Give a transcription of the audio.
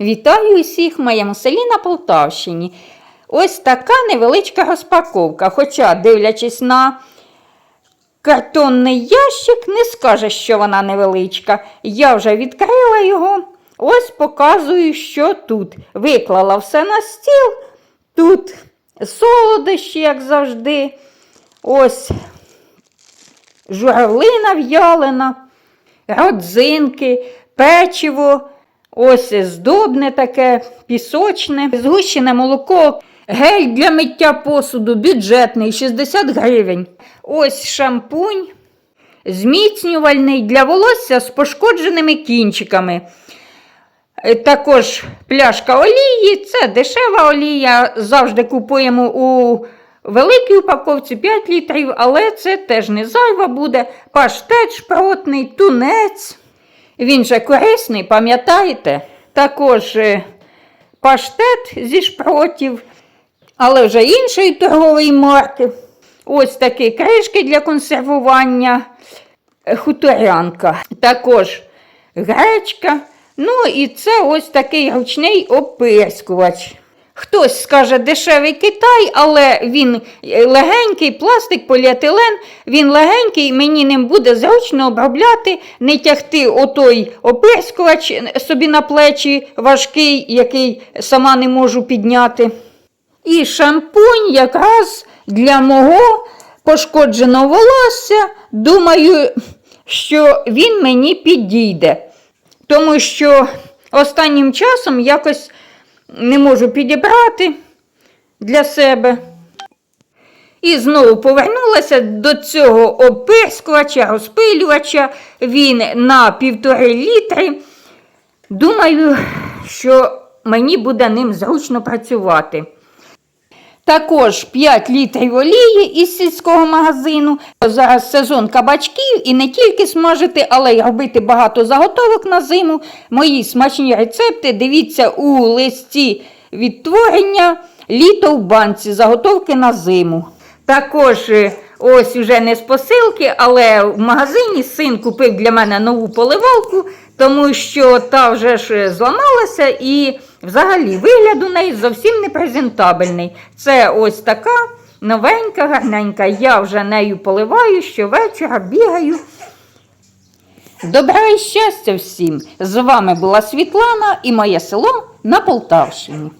Вітаю усіх в моєму селі на Полтавщині. Ось така невеличка розпаковка. Хоча, дивлячись на картонний ящик, не скаже, що вона невеличка. Я вже відкрила його. Ось показую, що тут. Виклала все на стіл. Тут солодощі, як завжди. Ось журавлина в'ялена, родзинки, печиво, ось здобне таке, пісочне, згущене молоко, гель для миття посуду, бюджетний, 60 гривень. Ось шампунь, зміцнювальний для волосся з пошкодженими кінчиками. Е, Також пляшка олії, це дешева олія. Завжди купуємо у великій упаковці 5 літрів, але це теж не зайва буде. Паштет шпротний, тунець. Він же корисний, пам'ятаєте? Також е, паштет зі шпротів, але вже іншої торгової марки. Ось такі кришки для консервування е, хуторянка. Також гречка. Ну і це ось такий ручний опирскувач. Хтось скаже дешевий Китай, але він е, легенький, пластик, поліетилен, він легенький, мені ним буде зручно обробляти, не тягти отой опирскувач собі на плечі важкий, який сама не можу підняти. І шампунь якраз для мого пошкодженого волосся. Думаю, що він мені підійде. Тому що останнім часом якось не можу підібрати для себе. І знову повернулася до цього опискувача, розпилювача. Він на півтори літри. Думаю, що мені буде ним зручно працювати. Також 5 літрів олії із сільського магазину. Зараз сезон кабачків і не тільки смажити, але й робити багато заготовок на зиму. Мої смачні рецепти дивіться у листі відтворення літо в банці, заготовки на зиму. Також е, ось уже не з посилки, але в магазині син купив для мене нову поливалку, тому що та вже ж зламалася і взагалі вигляд у неї зовсім не презентабельний. Це ось така новенька, гарненька. Я вже нею поливаю щовечора, бігаю. Добра і щастя всім! З вами була Світлана і моє село на Полтавщині.